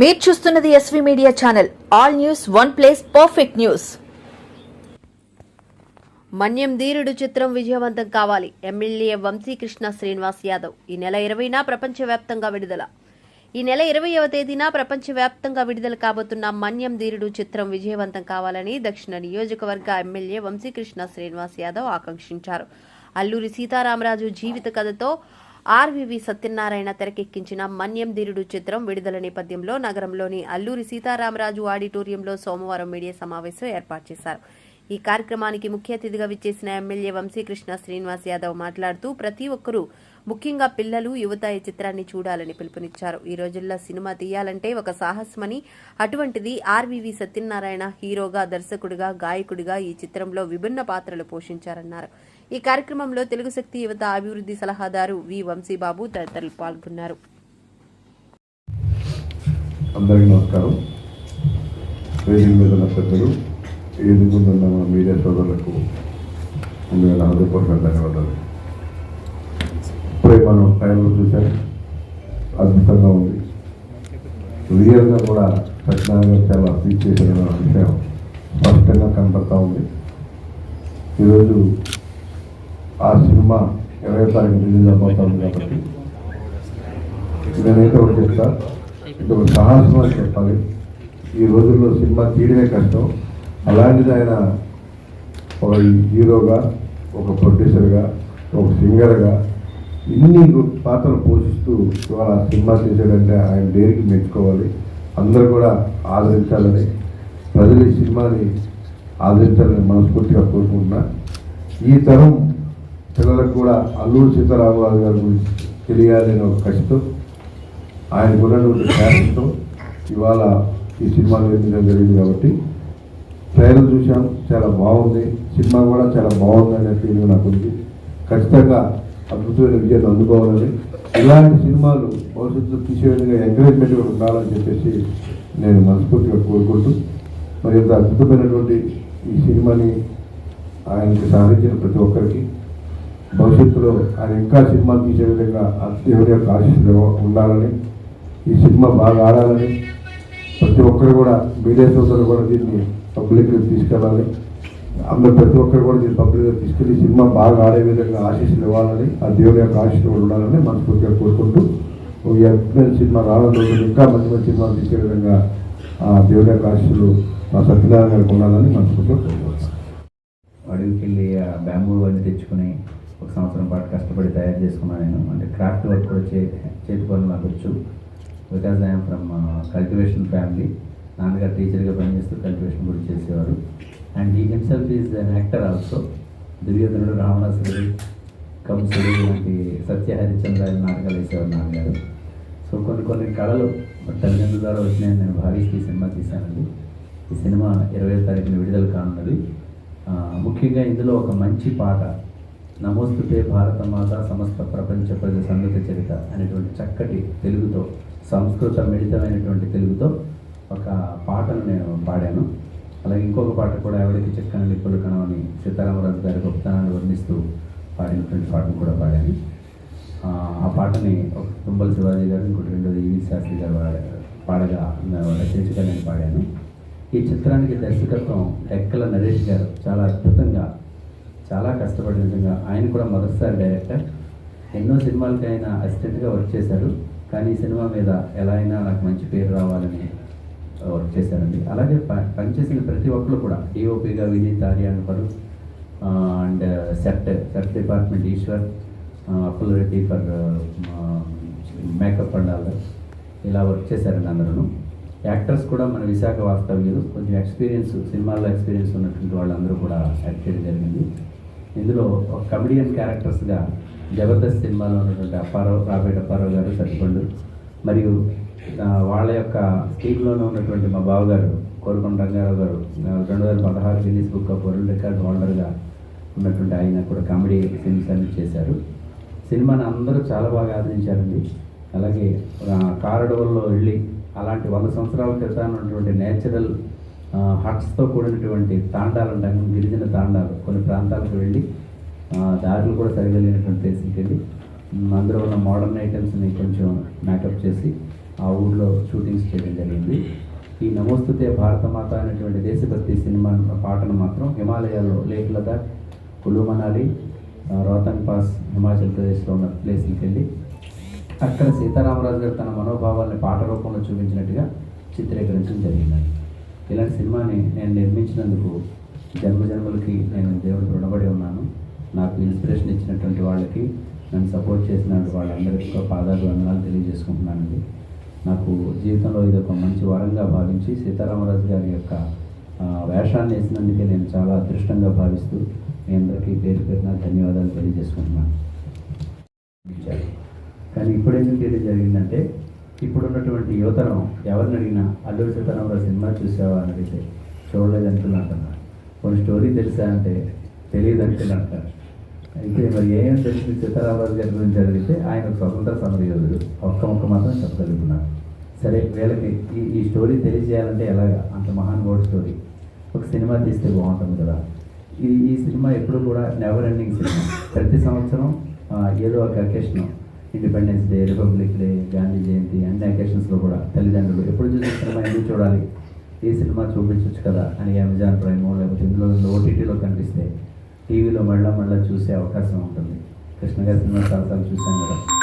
మీరు చూస్తున్నది SV media channel all news one place perfect news Manyam Dheerudu చిత్రం విజయవంతం కావాలి. ఎమ్మెల్యే వంశీకృష్ణ శ్రీనివాస్ యాదవ్. ఈ నెల ఇరవైన ప్రపంచవ్యాప్తంగా విడుదల. ఈ నెల ఇరవైవ తేదీన ప్రపంచవ్యాప్తంగా విడుదల కాబోతున్న మన్యం ధీరుడు చిత్రం విజయవంతం కావాలని దక్షిణ నియోజకవర్గ ఎమ్మెల్యే వంశీకృష్ణ శ్రీనివాస్ యాదవ్ ఆకాంక్షించారు. అల్లూరి సీతారామరాజు జీవిత కథతో ఆర్వివి సత్యనారాయణ తెరకెక్కించిన మన్యం ధీరుడు చిత్రం విడుదల నేపథ్యంలో నగరంలోని అల్లూరి సీతారామరాజు ఆడిటోరియంలో సోమవారం మీడియా సమావేశం ఏర్పాటు చేశారు. ఈ కార్యక్రమానికి ముఖ్య అతిథిగా విచ్చేసిన ఎమ్మెల్యే వంశీకృష్ణ శ్రీనివాస్ యాదవ్ మాట్లాడుతూ ప్రతి ఒక్కరూ ముఖ్యంగా పిల్లలు యువత ఈ చిత్రాన్ని చూడాలని పిలుపునిచ్చారు. ఈ రోజుల్లో సినిమా తీయాలంటే ఒక సాహసమని అటువంటిది ఆర్వివి సత్యనారాయణ హీరోగా దర్శకుడిగా గాయకుడిగా ఈ చిత్రంలో విభిన్న పాత్రలు పోషించారన్నారు. ఈ కార్యక్రమంలో తెలుగు శక్తి యువత అభివృద్ధి సలహాదారు వి వంశీబాబు తదితరులు పాల్గొన్నారు. అందరికీ నమస్కారం. వేదిక మీద ఉన్న పెద్దలు ఎదుగుతున్న మా మీడియా సోదరులకు ముందుగా హృదయపూర్వక ధన్యవాదాలు. ఇప్పుడే మనం టైంలో చూసాం. అద్భుతంగా ఉంది. రియల్గా కూడా సత్యనారాయణ చాలా అభివృద్ధి చేసిన విషయం స్పష్టంగా కనపడతా ఉంది. ఈరోజు ఆ సినిమా ఇరవై తారీఖు రిలీజ్ అయిపోతుంది కాబట్టి నేనైతే ఒకటి చెప్తా. ఇది ఒక సాహసం అని చెప్పాలి. ఈ రోజుల్లో సినిమా తీయడమే కష్టం. అలాంటిది ఆయన ఒక హీరోగా ఒక ప్రొడ్యూసర్గా ఒక సింగర్గా ఇన్ని పాత్రలు పోషిస్తూ ఇవాళ సినిమా చేశాడంటే ఆయన డేరికి మెచ్చుకోవాలి? అందరూ కూడా ఆదరించాలని ప్రజలు ఈ సినిమాని ఆదరించాలని మనస్ఫూర్తిగా కోరుకుంటున్నా. ఈ తరం పిల్లలకు కూడా అల్లూరు సీతారామరాజు గారి గురించి తెలియాలని ఒక కష్టం ఆయనకు ఉన్నటువంటి ఫ్యాషన్తో ఇవాళ ఈ సినిమా నిర్మించడం జరిగింది కాబట్టి ట్రైలర్ చూసాం చాలా బాగుంది. సినిమా కూడా చాలా బాగుంది అనే ఫీలింగ్ నాకు ఉంది. ఖచ్చితంగా అద్భుతమైన విజయం అందుకోవాలని ఇలాంటి సినిమాలు భవిష్యత్తులో తీసే విధంగా ఎంకరేజ్మెంట్ కూడా ఉండాలని చెప్పేసి నేను మనస్ఫూర్తిగా కోరుకుంటూ మరి అద్భుతమైనటువంటి ఈ సినిమాని ఆయనకి సాధించిన ప్రతి ఒక్కరికి భవిష్యత్తులో ఆయన ఇంకా సినిమా తీసే విధంగా ఆ దేవుని యొక్క ఆశీస్సులు ఉండాలని ఈ సినిమా బాగా ఆడాలని ప్రతి ఒక్కరు కూడా మీడియా సోదరులు కూడా దీన్ని పబ్లిక్ తీసుకెళ్ళాలి. అందరు ప్రతి ఒక్కరు కూడా దీన్ని పబ్లిక్గా తీసుకెళ్ళి సినిమా బాగా ఆడే విధంగా ఆశీస్సులు ఇవ్వాలని ఆ దేవుని యొక్క ఆశీస్సులు ఉండాలని మనస్ఫూర్తిగా కోరుకుంటూ ఈ అద్భుతమైన సినిమా రావడం ఇంకా మంచి మంచి సినిమాలు తీసే విధంగా ఆ దేవుని యొక్క ఆశీస్సులు మా సత్యనారాయణ గారికి ఉండాలని మనస్ఫూర్తిగా కోరుకుంటున్నాను. అడవికి వెళ్ళి ఆ బ్యాంబూ అన్ని తెచ్చుకుని ఒక సంవత్సరం పాటు కష్టపడి తయారు చేసుకున్నాను నేను. అంటే క్రాఫ్ట్ వర్క్ కూడా చే చేతి పనులు నాకు వచ్చు. Because I'm from cultivation family. నాన్నగారు టీచర్గా పనిచేస్తూ కల్టివేషన్ కూడా చేసేవారు. And he himself is an actor also. దుర్యోధనుడు రావణాసురుడు కంసుడు లాంటి సత్య హరిచంద్ర ఆయన నాటకాలు వేసేవారు నాన్నగారు. సో కొన్ని కొన్ని కళలు తల్లిదండ్రుల ద్వారా వచ్చినాయని నేను భావిస్తూ ఈ సినిమా తీశానండి. ఈ సినిమా ఇరవై తారీఖున విడుదల కానున్నది. ముఖ్యంగా ఇందులో ఒక మంచి పాట నమోస్తుతే భారత మాత సమస్త ప్రపంచ ప్రజల సంగత చరిత అనేటువంటి చక్కటి తెలుగుతో సంస్కృత మిళితమైనటువంటి తెలుగుతో ఒక పాటను నేను పాడాను. అలాగే ఇంకొక పాట కూడా ఎవరికి చెక్కని లిప్పులు కనవని సీతారామరాజు గారి గొప్పతనాన్ని వర్ణిస్తూ పాడినటువంటి పాటను కూడా పాడాను. ఆ, పాటని ఒక తుంబల్ శివాజీ గారు ఇంకోటి రెండోది ఈవి శాస్త్రి గారు పాడ- పాడగా నా- నేను పాడాను. ఈ చిత్రానికి దర్శకత్వం ఎక్కల నరేష్ గారు. చాలా అద్భుతంగా చాలా కష్టపడిన విధంగా ఆయన కూడా మొదటిసారి డైరెక్టర్. ఎన్నో సినిమాలకి ఆయన అసిస్టెంట్గా వర్క్ చేశారు. కానీ ఈ సినిమా మీద ఎలా అయినా నాకు మంచి పేరు రావాలని వర్క్ చేశారండి. అలాగే ప- పనిచేసిన ప్రతి ఒక్కరు కూడా డిఓపిగా వినీత్ ఆర్యాన్ పరు and set set department Eshwar Appul Reddy for makeup and all ఇలా వర్క్ చేశారండి అందరూ యాక్టర్స్ కూడా మన విశాఖ వాస్తవ్యులు. కొంచెం ఎక్స్పీరియన్స్ సినిమాల్లో ఎక్స్పీరియన్స్ ఉన్నటువంటి వాళ్ళందరూ కూడా యాక్ట్ చేయడం జరిగింది. ఇందులో ఒక కమెడియన్ క్యారెక్టర్స్గా జబర్దస్త్ సినిమాలో ఉన్నటువంటి అప్పారావు రాబేట అప్పారావు గారు సరిపండు. మరియు వాళ్ళ యొక్క టీంలోనే ఉన్నటువంటి మా బావగారు కోరుకొండ రంగారావు గారు రెండు వేల పదహారు Guinness book of world record హోల్డర్గా ఉన్నటువంటి ఆయన కూడా కామెడీ ఫిల్మ్స్ అన్ని చేశారు. సినిమాని అందరూ చాలా బాగా ఆదరించారండి. అలాగే కారడోల్లో వెళ్ళి అలాంటి వంద సంవత్సరాల క్రితం ఉన్నటువంటి నేచురల్ హట్స్తో కూడినటువంటి తాండాలు అంటాము గిరిజన తాండాలు కొన్ని ప్రాంతాలకు వెళ్ళి దారులు కూడా సరిగా లేనటువంటి ప్లేస్కి వెళ్ళి అందులో ఉన్న మోడర్న్ ఐటమ్స్ని కొంచెం మేకప్ చేసి ఆ ఊళ్ళో షూటింగ్స్ చేయడం జరిగింది. ఈ నమోస్తుతే భారత మాత అనేటువంటి దేశభక్తి సినిమా పాటను మాత్రం హిమాలయాల్లో లేక్ లదాఖ్ కులు మనాలి రోహతన్ పాస్ హిమాచల్ ప్రదేశ్లో ఉన్న ప్లేస్కి వెళ్ళి అక్కడ సీతారామరాజు గారు తన మనోభావాల్ని పాట రూపంలో చూపించినట్టుగా చిత్రీకరించడం జరిగింది ఇలాంటి సినిమాని నేను నిర్మించినందుకు జన్మ జన్మలకి నేను దేవుడికి రుణపడి ఉన్నాను. నాకు ఇన్స్పిరేషన్ ఇచ్చినటువంటి వాళ్ళకి నన్ను సపోర్ట్ చేసిన వాళ్ళందరికీ ఒక పాదాలు వందనాలు తెలియజేసుకుంటున్నానండి. నాకు జీవితంలో ఇది ఒక మంచి వరంగా భావించి సీతారామరాజు గారి యొక్క వేషాన్ని వేసినందుకే నేను చాలా అదృష్టంగా భావిస్తూ మీ అందరికీ పేరు పెట్టిన ధన్యవాదాలు తెలియజేసుకుంటున్నాను. కానీ ఇప్పుడు ఎందుకు ఇది జరిగిందంటే ఇప్పుడున్నటువంటి యువతరం ఎవరిని అడిగినా అల్లూరి సీతారామరావు సినిమా చూసావా అని అడిగితే చూడలేదు అంటున్నా అంటున్నారు. కొన్ని స్టోరీ తెలుసా అంటే తెలియదు అంటున్నా అయితే మరి ఏం తెలిసింది సీతారామరాజు గారి గురించి అడిగితే ఆయన స్వతంత్ర సమరయోధుడు. ఒక్క ముక్క మాత్రం చెప్పగలుగుతున్నారు. సరే వీళ్ళకి ఈ ఈ స్టోరీ తెలియజేయాలంటే ఎలాగా? అంత మహాన్ గోడ్ స్టోరీ. ఒక సినిమా తీస్తే బాగుంటుంది కదా. ఈ ఈ సినిమా ఎప్పుడు కూడా నెవర్ ఎండింగ్ సినిమా. ప్రతి సంవత్సరం ఏదో ఒక occasion Independence Day Republic Day Gandhi Jayanti అన్ని అకేషన్స్లో కూడా తల్లిదండ్రులు ఎప్పుడు చూసిన సినిమా ఎందుకు చూడాలి? ఈ సినిమా చూపించవచ్చు కదా అని అమెజాన్ ప్రైమో లేకపోతే ఇందులో ఓటీటీలో కనిపిస్తే టీవీలో మళ్ళా మళ్ళీ చూసే అవకాశం ఉంటుంది. కృష్ణ గారి సినిమా చాలాసార్లు చూశాను కదా.